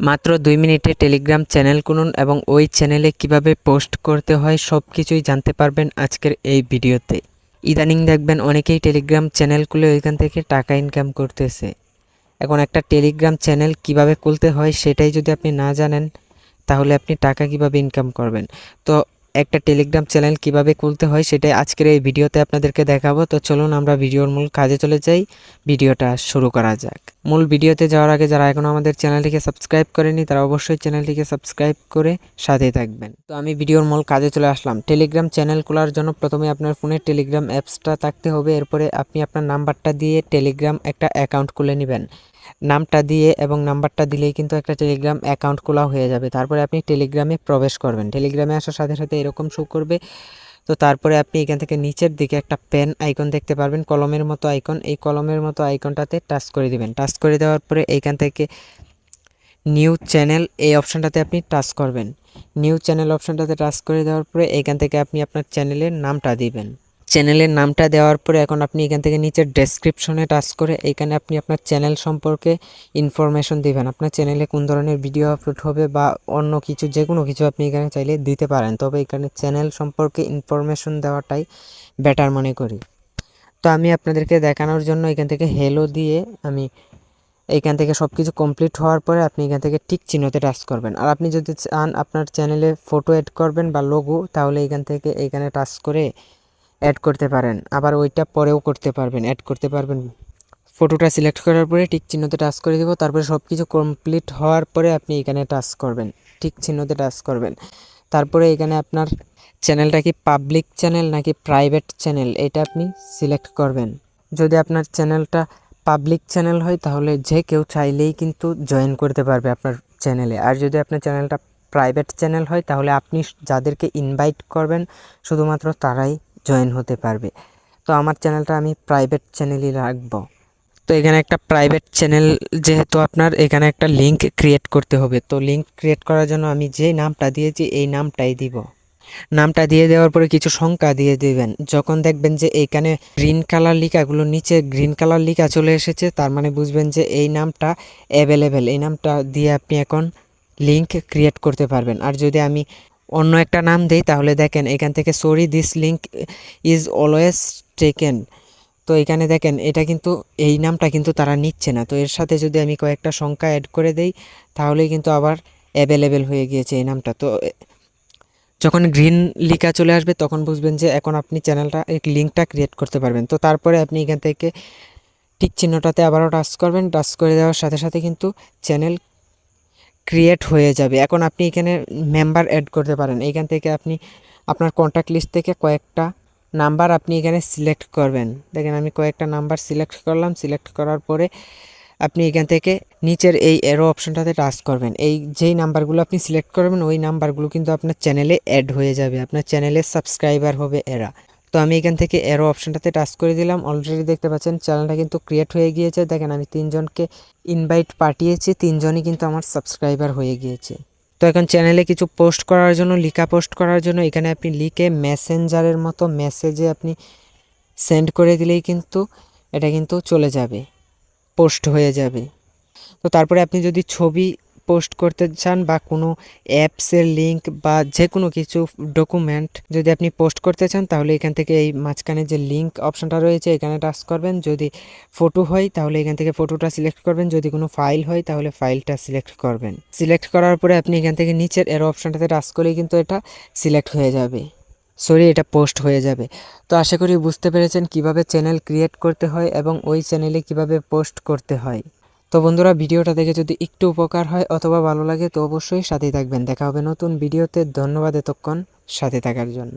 মাত্র দুই মিনিটে টেলিগ্রাম চ্যানেল খুলুন এবং ওই চ্যানেলে কীভাবে পোস্ট করতে হয় সব কিছুই জানতে পারবেন আজকের এই ভিডিওতে। ইদানিং দেখবেন অনেকেই টেলিগ্রাম চ্যানেল খুলে ওইখান থেকে টাকা ইনকাম করতেছে। এখন একটা টেলিগ্রাম চ্যানেল কীভাবে খুলতে হয় সেটাই যদি আপনি না জানেন, তাহলে আপনি টাকা কীভাবে ইনকাম করবেন? তো একটা টেলিগ্রাম চ্যানেল কীভাবে খুলতে হয় সেটাই আজকের এই ভিডিওতে আপনাদেরকে দেখাবো। তো চলুন আমরা ভিডিওর মূল কাজে চলে যাই। ভিডিওটা শুরু করা যাক। মূল ভিডিওতে যাওয়ার আগে যারা এখনও আমাদের চ্যানেলটিকে সাবস্ক্রাইব করেনি, তারা অবশ্যই চ্যানেলটিকে সাবস্ক্রাইব করে সাথে থাকবেন। তো আমি ভিডিওর মূল কাজে চলে আসলাম। টেলিগ্রাম চ্যানেল খোলার জন্য প্রথমে আপনার ফোনে টেলিগ্রাম অ্যাপসটা থাকতে হবে। এরপরে আপনি আপনার নাম্বারটা দিয়ে টেলিগ্রাম একটা অ্যাকাউন্ট খুলে নেবেন। নামটা দিয়ে এবং নাম্বারটা দিলেই কিন্তু একটা টেলিগ্রাম অ্যাকাউন্ট খোলা হয়ে যাবে। তারপরে আপনি টেলিগ্রামে প্রবেশ করবেন। টেলিগ্রামে আসার সাথে সাথে এরকম শো করবে। তো তারপরে আপনি এখান থেকে নিচের দিকে একটা পেন আইকন দেখতে পারবেন। কলমের মতো আইকন এই কলমের মতো আইকনটাতে টাচ করে দিবেন। টাচ করে দেওয়ার পরে এইখান থেকে নিউ চ্যানেল এই অপশানটাতে আপনি টাচ করবেন। নিউ চ্যানেল অপশানটাতে টাচ করে দেওয়ার পরে এইখান থেকে আপনি আপনার চ্যানেলের নামটা দিবেন। চ্যানেলের নামটা দেওয়ার পরে এখন আপনি এখান থেকে নিচের ডেসক্রিপশনে টাচ করে এখানে আপনি আপনার চ্যানেল সম্পর্কে ইনফরমেশন দিবেন। আপনার চ্যানেলে কোন ধরনের ভিডিও আপলোড হবে বা অন্য কিছু যে কোনো কিছু আপনি এখানে চাইলে দিতে পারেন। তবে এখানে চ্যানেল সম্পর্কে ইনফরমেশন দেওয়াটাই বেটার মনে করি। তো আমি আপনাদেরকে দেখানোর জন্য এখান থেকে হেলো দিয়ে আমি এইখান থেকে সব কিছু কমপ্লিট হওয়ার পরে আপনি এখান থেকে টিক চিহ্নতে টাচ করবেন। আর আপনি যদি চান আপনার চ্যানেলে ফটো অ্যাড করবেন বা লোগো তাহলে এখান থেকে এইখানে টাচ করে অ্যাড করতে পারেন। আবার ওইটা পরেও করতে পারবেন অ্যাড করতে পারবেন। ফটোটা সিলেক্ট করার পরে টিক চিহ্নতে টাচ করে দেবো। তারপরে সব কিছু কমপ্লিট হওয়ার পরে আপনি এখানে টাচ করবেন। টিক চিহ্নতে টাচ করবেন। তারপরে এখানে আপনার চ্যানেলটা কি পাবলিক চ্যানেল নাকি প্রাইভেট চ্যানেল এটা আপনি সিলেক্ট করবেন। যদি আপনার চ্যানেলটা পাবলিক চ্যানেল হয়, তাহলে যে কেউ চাইলেই কিন্তু জয়েন করতে পারবে আপনার চ্যানেলে আর যদি আপনার চ্যানেলটা প্রাইভেট চ্যানেল হয়, তাহলে আপনি যাদেরকে ইনভাইট করবেন, শুধুমাত্র তারাই জয়েন হতে পারবে। তো আমার চ্যানেলটা আমি প্রাইভেট চ্যানেলই রাখব। তো এখানে একটা প্রাইভেট চ্যানেল যেহেতু আপনার, এখানে একটা লিঙ্ক ক্রিয়েট করতে হবে। তো লিঙ্ক ক্রিয়েট করার জন্য আমি যে নামটা দিয়েছি, এই নামটাই দিব। নামটা দিয়ে দেওয়ার পরে কিছু সংখ্যা দিয়ে দিবেন। যখন দেখবেন যে এইখানে গ্রিন কালার লিখাগুলো নিচে গ্রিন কালার লিখা চলে এসেছে, তার মানে বুঝবেন যে এই নামটা অ্যাভেলেবেল এই নামটা দিয়ে আপনি এখন লিঙ্ক ক্রিয়েট করতে পারবেন। আর যদি আমি অন্য একটা নাম দেই, তাহলে দেখেন এখান থেকে sorry this link is always taken তো এখানে দেখেন, এটা কিন্তু, এই নামটা কিন্তু তারা নিচ্ছে না। তো এর সাথে যদি আমি কয়েকটা সংখ্যা অ্যাড করে দেই, তাহলেই কিন্তু আবার অ্যাভেলেবেল হয়ে গিয়েছে এই নামটা। তো যখন গ্রিন লিখা চলে আসবে, তখন বুঝবেন যে এখন আপনি চ্যানেলটা লিঙ্কটা ক্রিয়েট করতে পারবেন। তো তারপরে আপনি এখান থেকে ঠিক চিহ্নটাতে আবারও টাচ করবেন। টাচ করে দেওয়ার সাথে সাথে কিন্তু চ্যানেল ক্রিয়েট হয়ে যাবে। এখন আপনি এখানে মেম্বার অ্যাড করতে পারেন। এইখান থেকে আপনি আপনার কন্ট্যাক্ট লিস্ট থেকে কয়েকটা নাম্বার আপনি এখানে সিলেক্ট করবেন। দেখেন আমি কয়েকটা নাম্বার সিলেক্ট করলাম। সিলেক্ট করার পরে আপনি এখান থেকে নিচের এই এরো অপশনটাতে টাচ করবেন। এই যেই নাম্বারগুলো আপনি সিলেক্ট করবেন, ওই নাম্বারগুলো কিন্তু আপনার চ্যানেলে অ্যাড হয়ে যাবে। আপনার চ্যানেলে সাবস্ক্রাইবার হবে এরা। তো আমি এখান থেকে এরো অপশনটাতে টাচ করে দিলাম। অলরেডি দেখতে পাচ্ছেন চ্যানেলটা কিন্তু ক্রিয়েট হয়ে গিয়েছে। দেখেন, আমি তিনজনকে ইনভাইট পাঠিয়েছি। তিনজনই কিন্তু আমার সাবস্ক্রাইবার হয়ে গিয়েছে। তো এখন চ্যানেলে কিছু পোস্ট করার জন্য, লিখা পোস্ট করার জন্য, এখানে আপনি লিখে মেসেঞ্জারের মতো মেসেজে আপনি সেন্ড করে দিলেই কিন্তু এটা কিন্তু চলে যাবে পোস্ট হয়ে যাবে। তো তারপরে আপনি যদি ছবি পোস্ট করতে চান বা কোনো অ্যাপসের লিঙ্ক বা যে কোনো কিছু ডকুমেন্ট যদি আপনি পোস্ট করতে চান, তাহলে এখান থেকে এই মাঝখানে যে লিঙ্ক অপশানটা রয়েছে, এখানে টাচ করবেন। যদি ফটো হয়, তাহলে এখান থেকে ফটোটা সিলেক্ট করবেন। যদি কোনো ফাইল হয়, তাহলে ফাইলটা সিলেক্ট করবেন। সিলেক্ট করার পরে আপনি এখান থেকে নিচের এর অপশানটাতে টাচ করলেই কিন্তু এটা সিলেক্ট হয়ে যাবে। সরি এটা পোস্ট হয়ে যাবে। তো আশা করি বুঝতে পেরেছেন কীভাবে চ্যানেল ক্রিয়েট করতে হয় এবং ওই চ্যানেলে কীভাবে পোস্ট করতে হয়। তো বন্ধুরা, ভিডিওটা দেখে যদি একটু উপকার হয় অথবা ভালো লাগে, তো অবশ্যই সাথেই থাকবেন। দেখা হবে নতুন ভিডিওতে। ধন্যবাদ এতক্ষণ সাথে থাকার জন্য।